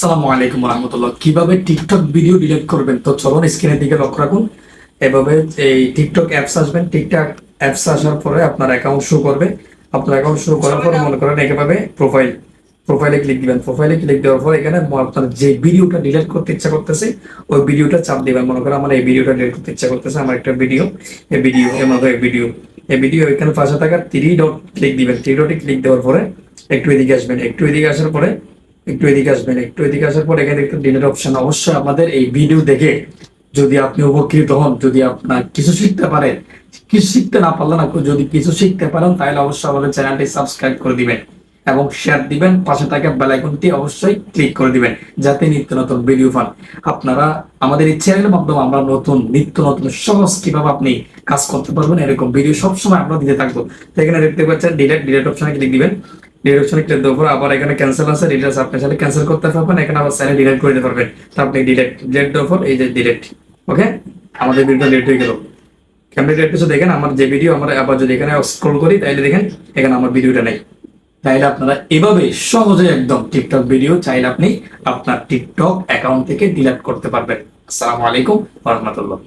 আসসালামু আলাইকুম রহমতুল্লাহ। কীভাবে টিকটক ভিডিও ডিলিট করবেন? তো চলুন স্ক্রিনের দিকে লক্ষ্য রাখুন। এভাবে এই টিকটক অ্যাপস আসবেন। টিকটক অ্যাপস আসার পরে আপনার অ্যাকাউন্ট শো করবে। আপনার অ্যাকাউন্ট শো করার পর মনে করেন এভাবে প্রোফাইল প্রোফাইলে ক্লিক দিবেন। প্রোফাইলে ক্লিক দেওয়ার পর এখানে আপনার যে ভিডিওটা ডিলিট করতে ইচ্ছা করতেছে ওই ভিডিওটা চাপ দিবেন। মনে করেন আমার এই ভিডিওটা ডিলিট করতে ইচ্ছা করতেছে আমার একটা ভিডিও এই ভিডিও এমন এই ভিডিও এই ভিডিও এখানে পাশে থাকা থ্রি ডট ক্লিক দিবেন। থ্রি ডটে ক্লিক দেওয়ার পরে একটু এদিকে আসবেন। একটু এদিকে আসার পরে একটু এদিকে আসবেন, একটু এদিকে আসার পর এখানে একটু ডিনার অপশন অবশ্যই আমাদের এই ভিডিও দেখে যদি আপনি উপকৃত হন, যদি আপনার কিছু শিখতে পারেন, কিছু শিখতে না পারলেন না, যদি কিছু শিখতে পারেন, তাহলে অবশ্যই আমাদের চ্যানেলটি সাবস্ক্রাইব করে দিবেন। এবং শেয়ার দিবেন। পাশে থাকা বেল আইকনটি অবশ্যই ক্লিক করে দিবেন, যাতে নিত্য নতুন ভিডিও পান। আপনারা আমাদের এই চ্যানেলের মাধ্যমে আমরা নতুন, নিত্য নতুন, সহজ কীভাবে আপনি কাজ করতে পারবেন, এরকম ভিডিও সবসময় আমরা দিতে থাকব। তো এখানে দেখতে পাচ্ছেন ডিলেট ডিলেট অপশনে ক্লিক দিবেন। ডিলেট অপশনে ক্লিক দেওয়ার পর আবার এখানে ক্যান্সেল আছে ডিলেট আপনি চাইলে ক্যান্সেল করতে পারবেন। এখানে আবার চাইলে ডিলেট করে দিতে পারবেন। তো আপনি ডিলেট ডিলেট দেওয়ার পর এই যে ডিলেট ওকে আমাদের ভিডিও লেট হয়ে গেল। ক্যামেরা ডিলেট দেখেন, আমার যে ভিডিও আমরা আবার যদি এখানে স্ক্রল করি, তাহলে দেখেন, এখানে আমার ভিডিওটা নেই। তাইলে আপনারা এভাবে সহজে একদম টিকটক ভিডিও চাইলে আপনি আপনার টিকটক অ্যাকাউন্ট থেকে ডিলিট করতে পারবেন। আসসালামু আলাইকুম রহমতুল্লাহ।